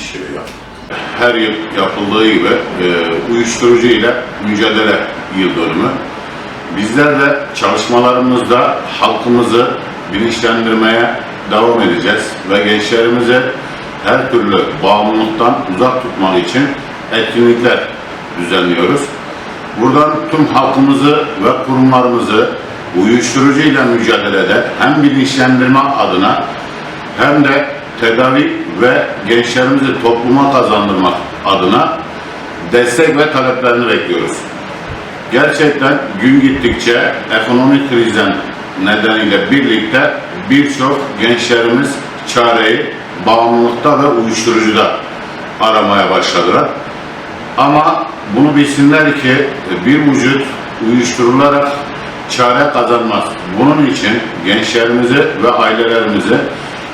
işliyor. Her yıl yapıldığı gibi e, uyuşturucu ile mücadele yıl dönümü. Bizler de çalışmalarımızda halkımızı bilinçlendirmeye devam edeceğiz ve gençlerimizi her türlü bağımlılıktan uzak tutmak için etkinlikler düzenliyoruz. Buradan tüm halkımızı ve kurumlarımızı uyuşturucu ile mücadelede hem bilinçlendirme adına hem de tedavi ve gençlerimizi topluma kazandırmak adına destek ve taleplerini bekliyoruz. Gerçekten gün gittikçe ekonomik krizden nedeniyle birlikte birçok gençlerimiz çareyi bağımlılıkta ve uyuşturucuda aramaya başladılar. Ama bunu bilsinler ki bir vücut uyuşturularak çare kazanmaz. Bunun için gençlerimizi ve ailelerimizi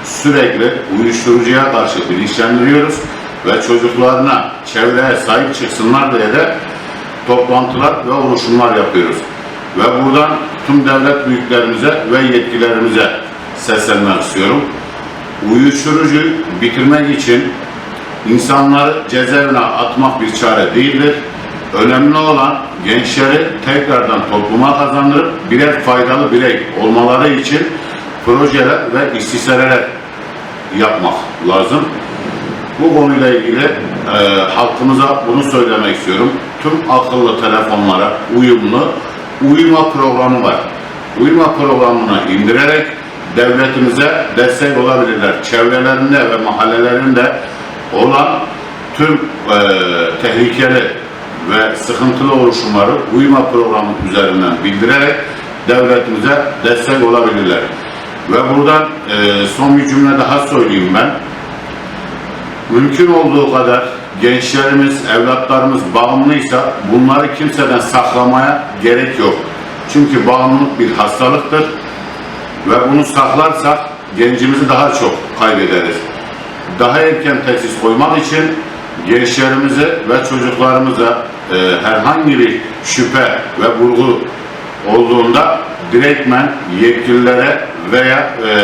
sürekli uyuşturucuya karşı bilinçlendiriyoruz ve çocuklarına, çevreye sahip çıksınlar diye de toplantılar ve oluşumlar yapıyoruz. Ve buradan tüm devlet büyüklerimize ve yetkilerimize seslenmek istiyorum. Uyuşturucu bitirmek için insanları cezaevine atmak bir çare değildir. Önemli olan gençleri tekrardan topluma kazandırıp birer faydalı birey olmaları için projeler ve istişareler yapmak lazım. Bu konuyla ilgili e, halkımıza bunu söylemek istiyorum. Tüm akıllı telefonlara uyumlu uyuma programı var. Uyuma programını indirerek devletimize destek olabilirler. Çevrelerinde ve mahallelerinde olan tüm e, tehlikeli ve sıkıntılı oluşumları uyuma programı üzerinden bildirerek devletimize destek olabilirler. Ve buradan e, son bir cümle daha söyleyeyim ben. Mümkün olduğu kadar gençlerimiz, evlatlarımız bağımlıysa bunları kimseden saklamaya gerek yok. Çünkü bağımlılık bir hastalıktır ve bunu saklarsak gencimizi daha çok kaybederiz. Daha erken tesis koymak için gençlerimizi ve çocuklarımıza e, herhangi bir şüphe ve vurgu olduğunda direktmen yetkililere veya e,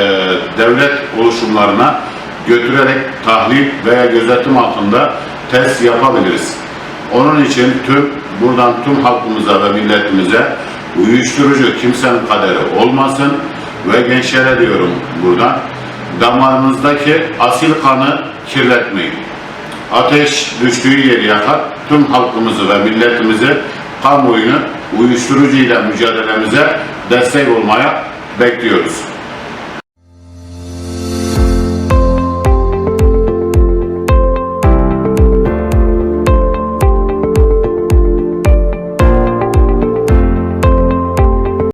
devlet oluşumlarına götürerek tahlil veya gözetim altında test yapabiliriz. Onun için tüm buradan tüm halkımıza ve milletimize uyuşturucu kimsenin kaderi olmasın ve gençlere diyorum buradan damarınızdaki asil kanı kirletmeyin. Ateş düştüğü yeri yakar. Tüm halkımızı ve milletimizi kamuoyunu uyuşturucu ile mücadelemize destek olmaya bekliyoruz.